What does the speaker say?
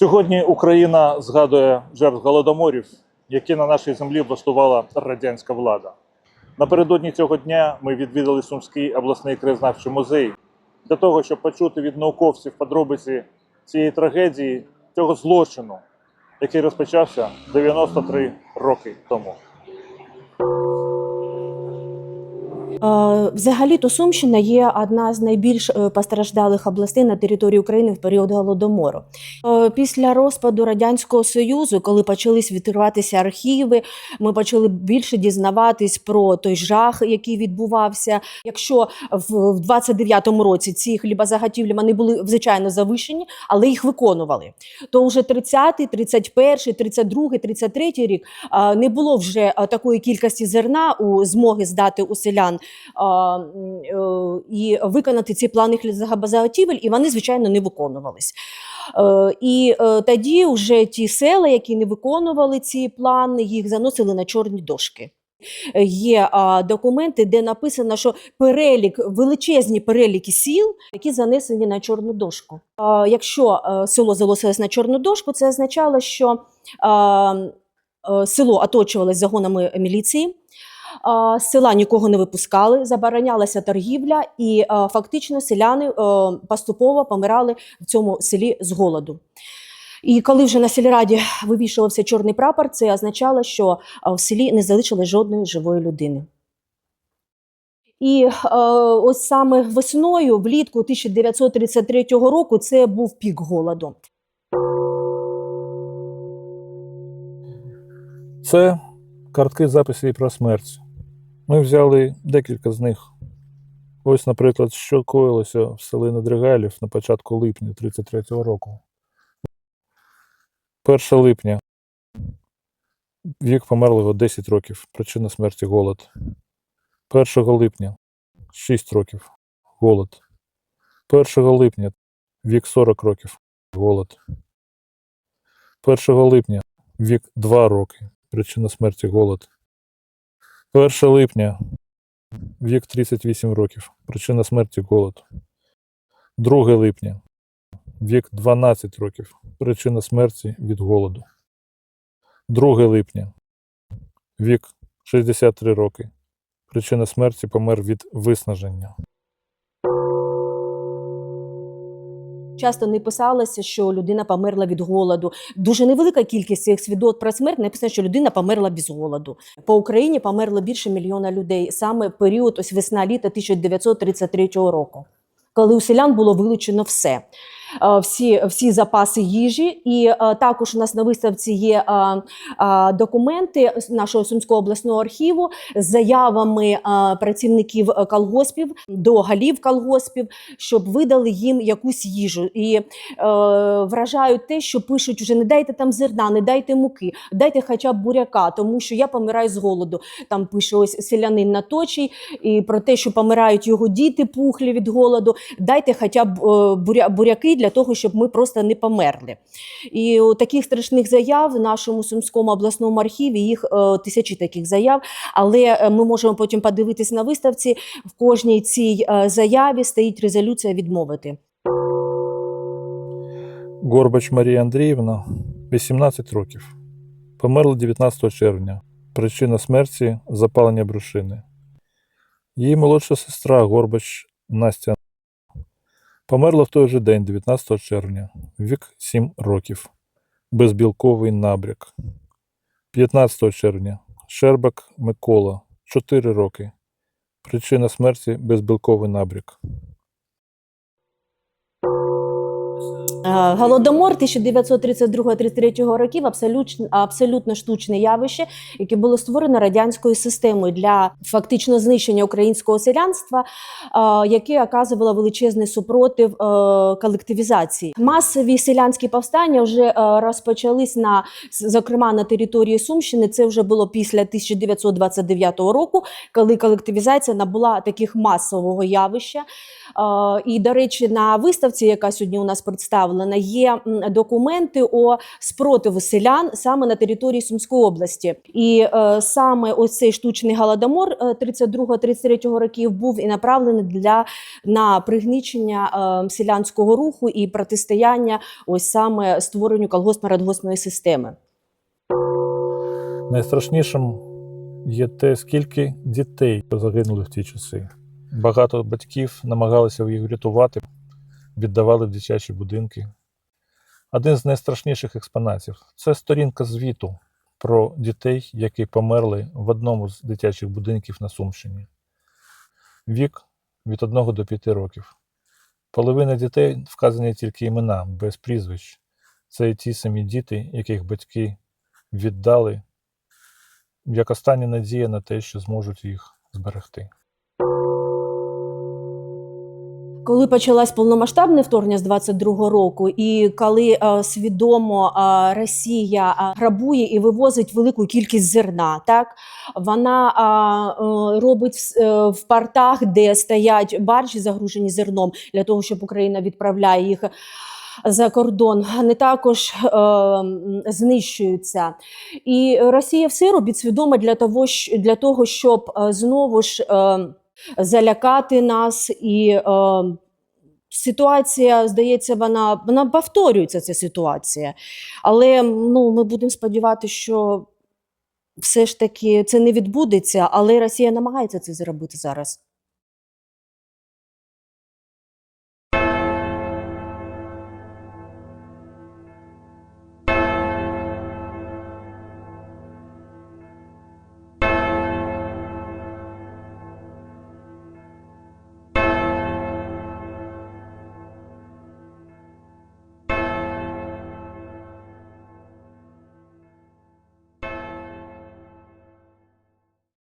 Сьогодні Україна згадує жертв голодоморів, які на нашій землі влаштувала радянська влада. Напередодні цього дня ми відвідали Сумський обласний краєзнавчий музей для того, щоб почути від науковців подробиці цієї трагедії, цього злочину, який розпочався 93 роки тому. Е, Взагалі-то Сумщина є одна з найбільш е, постраждалих областей на території України в період голодомору. Е, Після розпаду радянського союзу, коли почались відкриватися архіви, ми почали більше дізнаватись про той жах, який відбувався. Якщо в в 29-му році ці хлібозаготівлі вони були звичайно завищені, але їх виконували. То вже 30-й, 31-й, 32-й, 33-й рік не було вже такої кількості зерна у змоги здати у селян і виконати ці плани хлібозаготівель, і вони, звичайно, не виконувались. Е, І е, тоді вже ті села, які не виконували ці плани, їх заносили на чорні дошки. Е, Є а, документи, де написано, що перелік, величезні переліки сіл, які занесені на чорну дошку. А, якщо е, село заносилось на чорну дошку, це означало, що а, е, село оточувалось загонами міліції. З села нікого не випускали, заборонялася торгівля, і фактично селяни поступово помирали в цьому селі з голоду. І коли вже на сільраді вивішувався чорний прапор, це означало, що в селі не залишилось жодної живої людини. І е, ось саме весною, влітку 1933 року, це був пік голоду. Це картки записів про смерть. Ми взяли декілька з них. Ось, наприклад, що коїлося в селі Недригалів на початку липня 33-го року. 1 липня. Вік померлого 10 років. Причина смерті голод. 1 липня 6 років. Голод. 1 липня вік 40 років. Голод. 1 липня вік 2 роки. Причина смерті голод. 1 липня. Вік 38 років. Причина смерті голод. 2 липня. Вік 12 років. Причина смерті від голоду. 2 липня. Вік 63 роки. Причина смерті помер від виснаження. Часто не писалося, що людина померла від голоду. Дуже невелика кількість цих свідот про смерть написано, що людина померла без голоду. По Україні померло більше мільйона людей саме період ось весна-літа 1933 року, коли у селян було вилучено все. Е, Всі, всі запаси їжі, і е, також у нас на виставці є е, документи нашого Сумського обласного архіву з заявами працівників колгоспів до голів колгоспів, щоб видали їм якусь їжу. І вражають те, що пишуть вже не дайте там зерна, не дайте муки, дайте хоча б буряка, тому що я помираю з голоду. Там пише ось селянин на Наточий, і про те, що помирають його діти пухлі від голоду. Дайте хоча б буря, буряки для того, щоб ми просто не померли. І таких страшних заяв в нашому Сумському обласному архіві їх е, тисячі таких заяв. Але е, ми можемо потім подивитись на виставці. В кожній цій е, заяві стоїть резолюція відмовити. Горбач Марія Андріївна 18 років. Померла 19 червня. Причина смерті запалення брушини. Її молодша сестра Горбач Настя померла в той же день, 19 червня, вік 7 років. Безбілковий набряк. 15 червня. Щербак Микола 4 роки. Причина смерті безбілковий набряк. Голодомор 1932-33 років абсолютно, абсолютно штучне явище, яке було створено радянською системою для фактично знищення українського селянства, е, яке оказувало величезний супротив е, колективізації. Масові селянські повстання вже е, розпочались на зокрема на території Сумщини. Це вже було після 1929 року, коли колективізація набула таких масового явища. Е, І, до речі, на виставці, яка сьогодні у нас представлена, направлена. Є документи о спротиву селян саме на території Сумської області. І е, саме ось цей штучний голодомор е, 32-33 років був і направлений для на пригнічення е, селянського руху і протистояння ось саме створенню колгоспно-радгоспної системи. Найстрашнішим є те, скільки дітей загинули в ті часи. Багато батьків намагалися їх врятувати, віддавали в дитячі будинки. Один з найстрашніших експонатів це сторінка звіту про дітей, які померли в одному з дитячих будинків на Сумщині. Вік від 1 до 5 років. Половина дітей вказані тільки імена, без прізвищ. Це ті самі діти, яких батьки віддали як остання надія на те, що зможуть їх зберегти. Коли почалось повномасштабне вторгнення з 22-го року, і коли е, свідомо е, Росія е, грабує і вивозить велику кількість зерна, так вона е, е, робить в, е, в портах, де стоять баржі загружені зерном, для того, щоб Україна відправляє їх. За кордон вони також е, знищуються, і Росія все робить свідомо для того, для того, щоб е, знову ж е, залякати нас і е, ситуація, здається, вона, вона повторюється ця ситуація. Але ну, ми будемо сподіватися, що все ж таки це не відбудеться, але Росія намагається це зробити зараз.